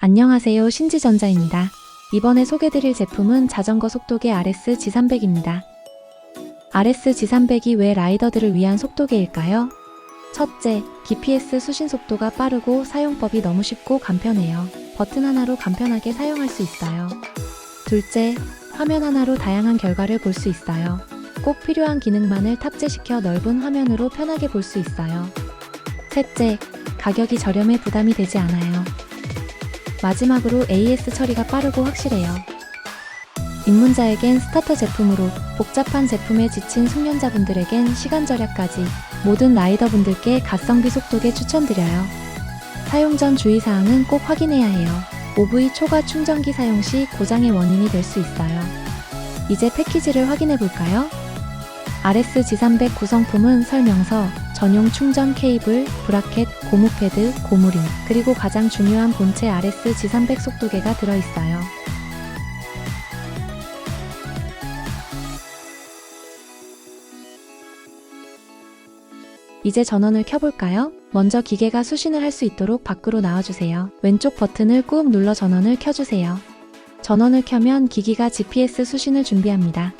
안녕하세요. 신지전자입니다. 이번에 소개드릴 제품은 자전거 속도계 RS G300입니다. RS G300이 왜 라이더들을 위한 속도계일까요? 첫째, GPS 수신 속도가 빠르고 사용법이 너무 쉽고 간편해요. 버튼 하나로 간편하게 사용할 수 있어요. 둘째, 화면 하나로 다양한 결과를 볼 수 있어요. 꼭 필요한 기능만을 탑재시켜 넓은 화면으로 편하게 볼 수 있어요. 셋째, 가격이 저렴해 부담이 되지 않아요. 마지막으로 AS 처리가 빠르고 확실해요. 입문자에겐 스타터 제품으로 복잡한 제품에 지친 숙련자분들에겐 시간 절약까지 모든 라이더분들께 가성비 속도계 추천드려요. 사용 전 주의사항은 꼭 확인해야 해요. OV 초과 충전기 사용 시 고장의 원인이 될 수 있어요. 이제 패키지를 확인해 볼까요? RS G300 구성품은 설명서, 전용 충전 케이블, 브라켓, 고무 패드, 고무링, 그리고 가장 중요한 본체 RS G300 속도계가 들어있어요. 이제 전원을 켜볼까요? 먼저 기계가 수신을 할 수 있도록 밖으로 나와주세요. 왼쪽 버튼을 꾹 눌러 전원을 켜주세요. 전원을 켜면 기기가 GPS 수신을 준비합니다.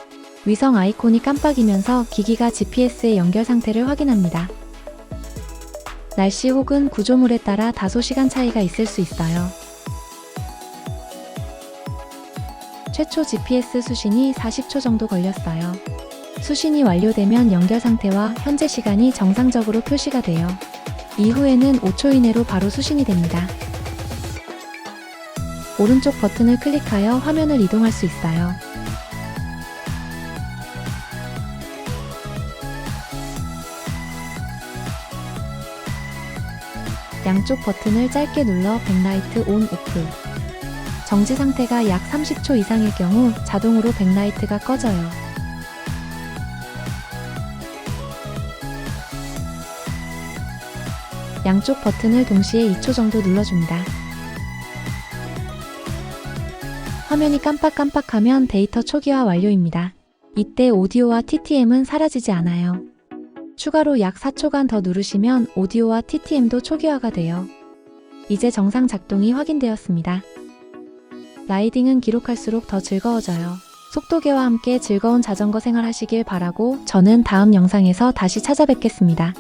위성 아이콘이 깜빡이면서 기기가 GPS의 연결 상태를 확인합니다. 날씨 혹은 구조물에 따라 다소 시간 차이가 있을 수 있어요. 최초 GPS 수신이 40초 정도 걸렸어요. 수신이 완료되면 연결 상태와 현재 시간이 정상적으로 표시가 돼요. 이후에는 5초 이내로 바로 수신이 됩니다. 오른쪽 버튼을 클릭하여 화면을 이동할 수 있어요. 양쪽 버튼을 짧게 눌러 백라이트 온 오프. 정지 상태가 약 30초 이상일 경우 자동으로 백라이트가 꺼져요. 양쪽 버튼을 동시에 2초 정도 눌러줍니다. 화면이 깜빡깜빡하면 데이터 초기화 완료입니다. 이때 오디오와 TTM은 사라지지 않아요. 추가로 약 4초간 더 누르시면 오디오와 TTM도 초기화가 돼요. 이제 정상 작동이 확인되었습니다. 라이딩은 기록할수록 더 즐거워져요. 속도계와 함께 즐거운 자전거 생활 하시길 바라고 저는 다음 영상에서 다시 찾아뵙겠습니다.